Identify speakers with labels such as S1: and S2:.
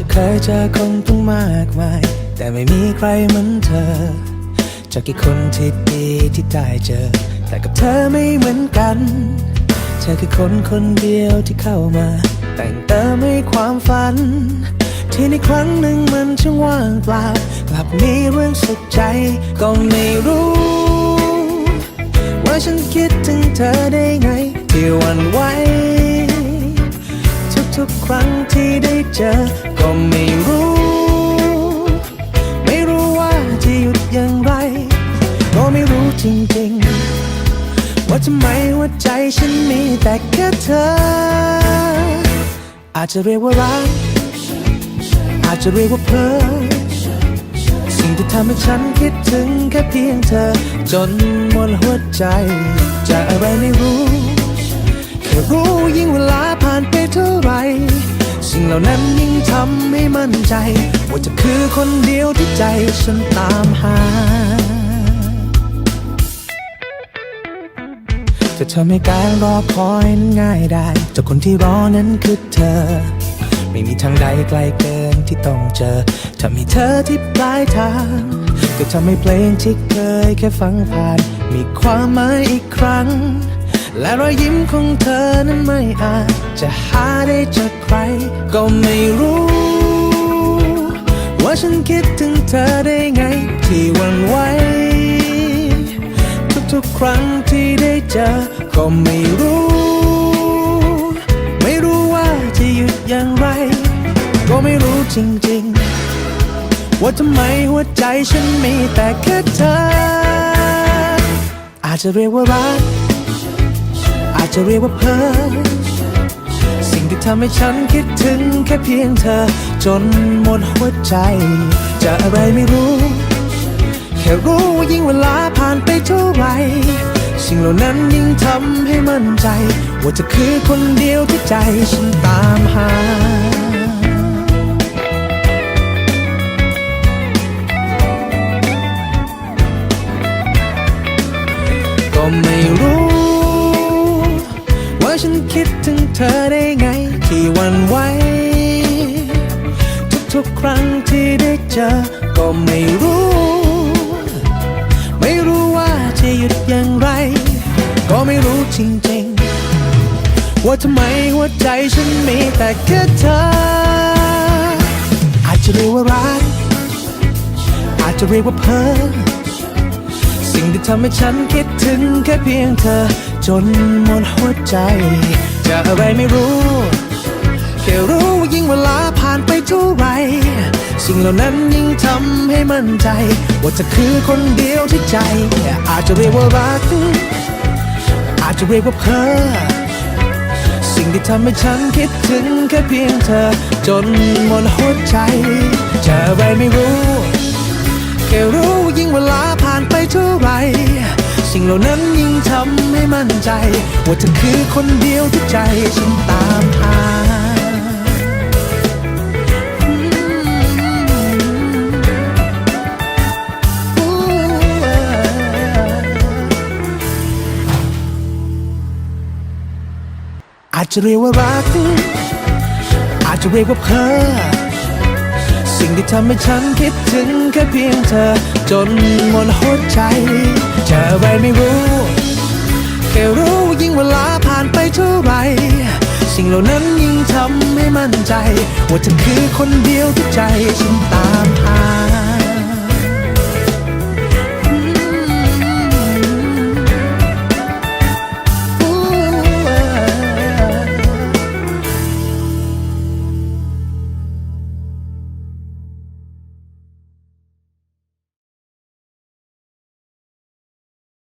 S1: จะเคยเจอคนต้องมากมาย แต่ไม่มีใครเหมือนเธอ จากกี่คนที่ดีที่ได้เจอ แต่กับเธอไม่เหมือนกัน เธอคือคนคนเดียวที่เข้ามา แต่งเติมให้ความฝัน ที่ในครั้งหนึ่งมันช่างว่างเปล่ากลับมีเรื่องสุขใจก็ไม่รู้ ว่าฉันคิดถึงเธอได้ไงที่วันไหว ทุกครั้งที่ได้เจอ ก็ไม่รู้ ไม่รู้ว่าจะหยุดอย่างไร ก็ไม่รู้จริงๆ ว่าทำไมหัวใจฉันมีแต่แค่เธอ อาจจะเรียกว่ารัก อาจจะเรียกว่าเพลอสิ่งที่ทำให้ฉันคิดถึงแค่เพียงเธอ จนหมดหัวใจ จะอะไรไม่รู้ แค่รู้ยิ่งเวลาผ่านไปเท่าไร สิ่งเหล่านั้นยิ่งทำให้มั่นใจ ว่าจะคือคนเดียวที่ใจฉันตามหา จะทำให้การรอคอยนั้นง่ายได้จากคนที่รอนั้นคือเธอ ไม่มีทางใดไกลเกินที่ต้องเจอ ถ้ามีเธอที่ปลายทางก็ทำให้เพลงที่เคยแค่ฟังผ่าน มีความหมายอีกครั้ง และรอยยิ้มของเธอนั้นไม่อาจจะหาได้จากใคร ก็ไม่รู้ ว่าฉันคิดถึงเธอได้ไงที่หวันไหวทุกๆครั้งที่ได้เจอ ก็ไม่รู้ ไม่รู้ว่าจะหยุดอย่างไร ก็ไม่รู้จริงๆ ว่าทำไมหัวใจฉันมีแต่แค่เธอ อาจจะเรียกว่ารัก อาจจะเรียกว่าเพ้อสิ่งที่ทำให้ฉันคิดถึงแค่เพียงเธอ จนหมดหัวใจ จะอะไรไม่รู้ แค่รู้ว่ายิ่งเวลาผ่านไปเท่าไหรสิ่งเหล่านั้นยิ่งทำให้มั่นใจ ว่าจะคือคนเดียวที่ใจฉันตามหา คิดถึงเธอได้ไงที่วันไหวทุกๆครั้งที่ได้เจอ ก็ไม่รู้ ไม่รู้ว่าจะหยุดอย่างไร ก็ไม่รู้จริงๆ ว่าทำไมหัวใจฉันมีแต่แค่เธอ อาจจะเรียกว่ารักอาจจะเรียกว่าเพ้อ สิ่งที่ทำให้ฉันคิดถึงแค่เพียงเธอ จนหมดหัวใจจะอะไรไม่รู้แค่รู้ว่ายิ่งเวลาผ่านไปเท่าไร สิ่งเหล่านั้นยิ่งทำให้มั่นใจ ว่าจะคือคนเดียวที่ใจ อาจจะเรียกว่ารัก อาจจะเรียกว่าเพ้อสิ่งที่ทำให้ฉันคิดถึงแค่เพียงเธอ จนหมดหัวใจจะอะไรไม่รู้แค่รู้ว่ายิ่งเวลาผ่านไปเท่า เหล่านั้นยิ่งทำให้มั่นใจ ว่าเธอคือคนเดียวที่ใจฉันตามหาอืมอาจจะเรียกว่ารัก อาจจะเรียกว่าเพ้อ สิ่งที่ทำให้ฉันคิดถึงแค่เพียงเธอ จนหมดหัวใจจะอะไรไม่รู้ แค่รู้ว่ายิ่งเวลาผ่านไปเท่าไหรสิ่งเหล่านั้นยิ่งทำให้มั่นใจ ว่าเธอคือคนเดียวที่ใจฉันตามหา